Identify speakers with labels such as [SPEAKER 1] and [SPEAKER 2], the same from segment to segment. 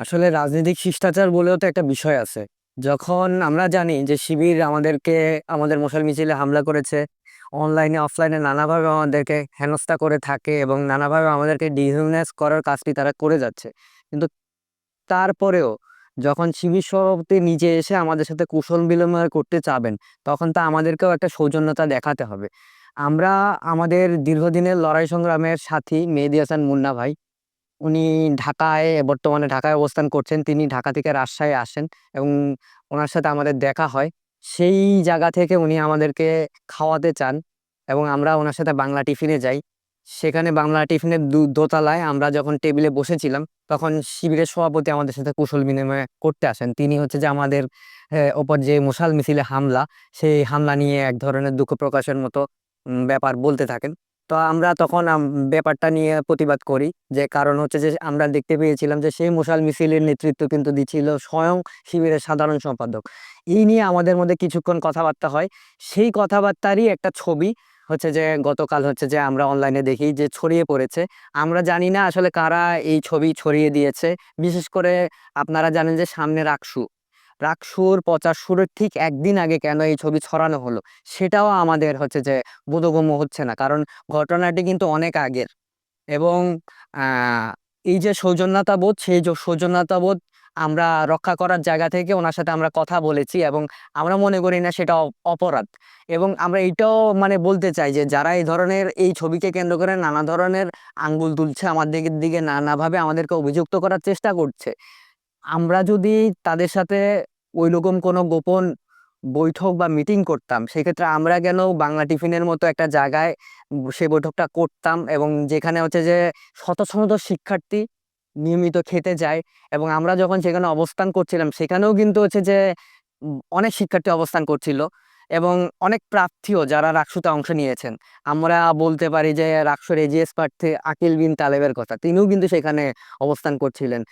[SPEAKER 1] আসলে রাজনৈতিক শিষ্টাচার বলেও তো একটা বিষয় আছে। যখন আমরা জানি যে শিবির আমাদেরকে আমাদের মশাল মিছিলে হামলা করেছে, অনলাইনে অফলাইনে নানাভাবে আমাদেরকে হেনস্থা করে থাকে এবং নানাভাবে আমাদেরকে ডিহিউম্যানাইজ করার কাজটি তারা করে যাচ্ছে। কিন্তু তারপরেও যখন শিবির সভাপতি নিজে এসে আমাদের সাথে কুশল বিনিময় করতে চাবেন, তখন তা আমাদেরকেও একটা সৌজন্যতা দেখাতে হবে। আমরা আমাদের দীর্ঘদিনের লড়াই সংগ্রামের সাথী মেহেদী হাসান মুন্না ভাই উনি ঢাকায় বর্তমানে ঢাকায় অবস্থান করছেন। তিনি ঢাকা থেকে রাজশাহী আসেন এবং ওনার সাথে আমাদের দেখা হয়। সেই জায়গা থেকে উনি আমাদেরকে খাওয়াতে চান এবং আমরা ওনার সাথে বাংলা টিফিনে যাই। সেখানে বাংলা টিফিনের দোতলায় আমরা যখন টেবিলে বসেছিলাম, তখন শিবিরের সভাপতি আমাদের সাথে কুশল বিনিময় করতে আসেন। তিনি হচ্ছে যে আমাদের ওপর যে মশাল মিছিলে হামলা, সেই হামলা নিয়ে এক ধরনের দুঃখ প্রকাশের মতো ব্যাপার বলতে থাকেন। তো আমরা তখন ব্যাপারটা নিয়ে প্রতিবাদ করি। যে কারণ হচ্ছে যে, আমরা দেখতে পেয়েছিলাম যে, সেই মশাল মিছিলের নেতৃত্ব কিন্তু দিচ্ছিল স্বয়ং শিবিরের সাধারণ সম্পাদক। এই নিয়ে আমাদের মধ্যে কিছুক্ষণ কথাবার্তা হয়। সেই কথাবার্তারই একটা ছবি হচ্ছে যে, গতকাল হচ্ছে যে, আমরা অনলাইনে দেখি যে, ছড়িয়ে পড়েছে। আমরা জানি না আসলে কারা এই ছবি ছড়িয়ে দিয়েছে। বিশেষ করে আপনারা জানেন যে সামনে রাকসু। রাকসুর প্রচার শুরুর ঠিক একদিন আগে কেন এই ছবি ছড়ানো হলো? সেটাও আমাদের হচ্ছে যে বোধগম্য হচ্ছে না। কারণ ঘটনাটি কিন্তু অনেক আগের এবং এই যে সৌজন্যতাবোধ, সেই সৌজন্যতাবোধ আমরা রক্ষা করার জায়গা থেকে ওনার সাথে আমরা কথা বলেছি এবং আমরা মনে করি না সেটা অপরাধ এবং আমরা এইটাও মানে বলতে চাই যে যারা এই ধরনের এই ছবিকে কেন্দ্র করে নানা ধরনের আঙ্গুল তুলছে আমাদের দিকে নানাভাবে আমাদেরকে অভিযুক্ত করার চেষ্টা করছে। আমরা যদি তাদের সাথে ঐরকম কোনো গোপন বৈঠক বা মিটিং করতাম, সেক্ষেত্রে আমরা কেন বাংলা টিফিনের মতো একটা জায়গায় সে বৈঠকটা করতাম এবং যেখানে হচ্ছে যে শত, শত শিক্ষার্থী নিয়মিত খেতে যায় এবং আমরা যখন সেখানে অবস্থান করছিলাম, সেখানেও কিন্তু হচ্ছে যে অনেক শিক্ষার্থী অবস্থান করছিল এবং অনেক প্রার্থীও যারা রাকসুতে অংশ নিয়েছেন। আমরা বলতে পারি যে রাকসুর এজিএস প্রার্থী আকিল বিন তালেবের কথা। তিনিও কিন্তু সেখানে অবস্থান করছিলেন।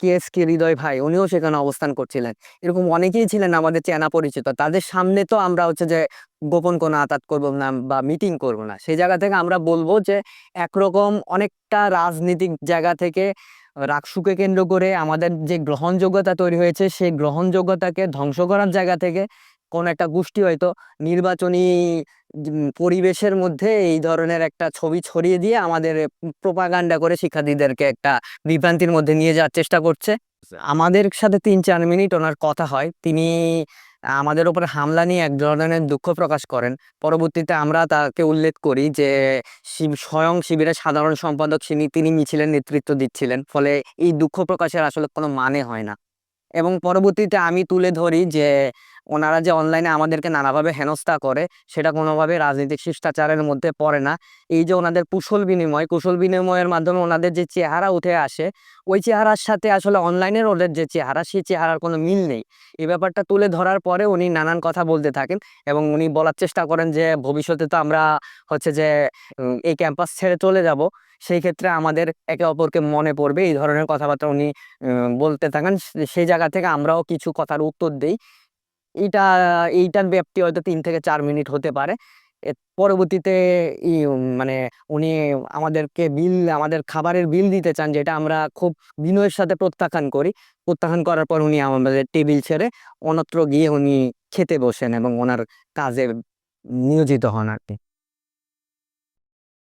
[SPEAKER 1] কেএসকে হৃদয় ভাই উনিও সেখানে অবস্থান করছিলেন। এরকম অনেকেই ছিলেন আমাদের চেনা পরিচিত। তাদের সামনে তো আমরা হচ্ছে যে গোপন কোনো আতাত করব না বা মিটিং করব না। সেই জায়গা থেকে আমরা বলব যে একরকম অনেকটা রাজনীতিক জায়গা থেকে রাকসুকে কেন্দ্র করে আমাদের যে গ্রহণযোগ্যতা তৈরি হয়েছে, সেই গ্রহণযোগ্যতাকে ধ্বংস করার জায়গা থেকে কোনো একটা গোষ্ঠী হয়তো নির্বাচনী পরিবেশের মধ্যে এই ধরনের একটা ছবি ছড়িয়ে দিয়ে আমাদের প্রোপাগান্ডা করে শিক্ষার্থীদেরকে একটা বিভ্রান্তির মধ্যে নিয়ে যাওয়ার চেষ্টা করছে। আমাদের সাথে ৩-৪ মিনিট ওনার কথা হয়। তিনি আমাদের উপরে হামলা নিয়ে এক ধরনের দুঃখ প্রকাশ করেন। পরবর্তীতে আমরা তাকে উল্লেখ করি যে স্বয়ং শিবিরের সাধারণ সম্পাদক তিনি মিছিলের নেতৃত্ব দিচ্ছিলেন। ফলে এই দুঃখ প্রকাশের আসলে কোনো মানে হয় না। এবং পরবর্তীতে আমি তুলে ধরি যে ওনারা যে অনলাইনে আমাদেরকে নানাভাবে হেনস্থা করে, সেটা কোনোভাবে রাজনৈতিক শিষ্টাচারের মধ্যে পড়ে না। এই যে ওনাদের কুশল বিনিময়, কুশল বিনিময়ের মাধ্যমে ওনাদের যে চেহারা উঠে আসে, ওই চেহারার সাথে আসলে অনলাইনের ওদের যে চেহারা, সেই চেহারার কোনো মিল নেই। এই ব্যাপারটা তুলে ধরার পরে উনি নানান কথা বলতে থাকেন এবং উনি বলার চেষ্টা করেন যে ভবিষ্যতে তো আমরা হচ্ছে যে এই ক্যাম্পাস ছেড়ে চলে যাব। সেই ক্ষেত্রে আমাদের একে অপরকে মনে পড়বে। এই ধরনের কথাবার্তা উনি বলতে থাকেন। সেই জায়গা থেকে আমরাও কিছু কথার উত্তর দেই। এইটা, এইটার ব্যাপ্তি হয়তো তিন থেকে চার মিনিট হতে পারে। পরবর্তীতে মানে উনি আমাদেরকে বিল, আমাদের খাবারের বিল দিতে চান, যেটা আমরা খুব বিনয়ের সাথে প্রত্যাখ্যান করি। প্রত্যাখ্যান করার পর উনি আমাদের টেবিল ছেড়ে অন্যত্র গিয়ে উনি খেতে বসেন এবং ওনার কাজে নিয়োজিত হন আরকি।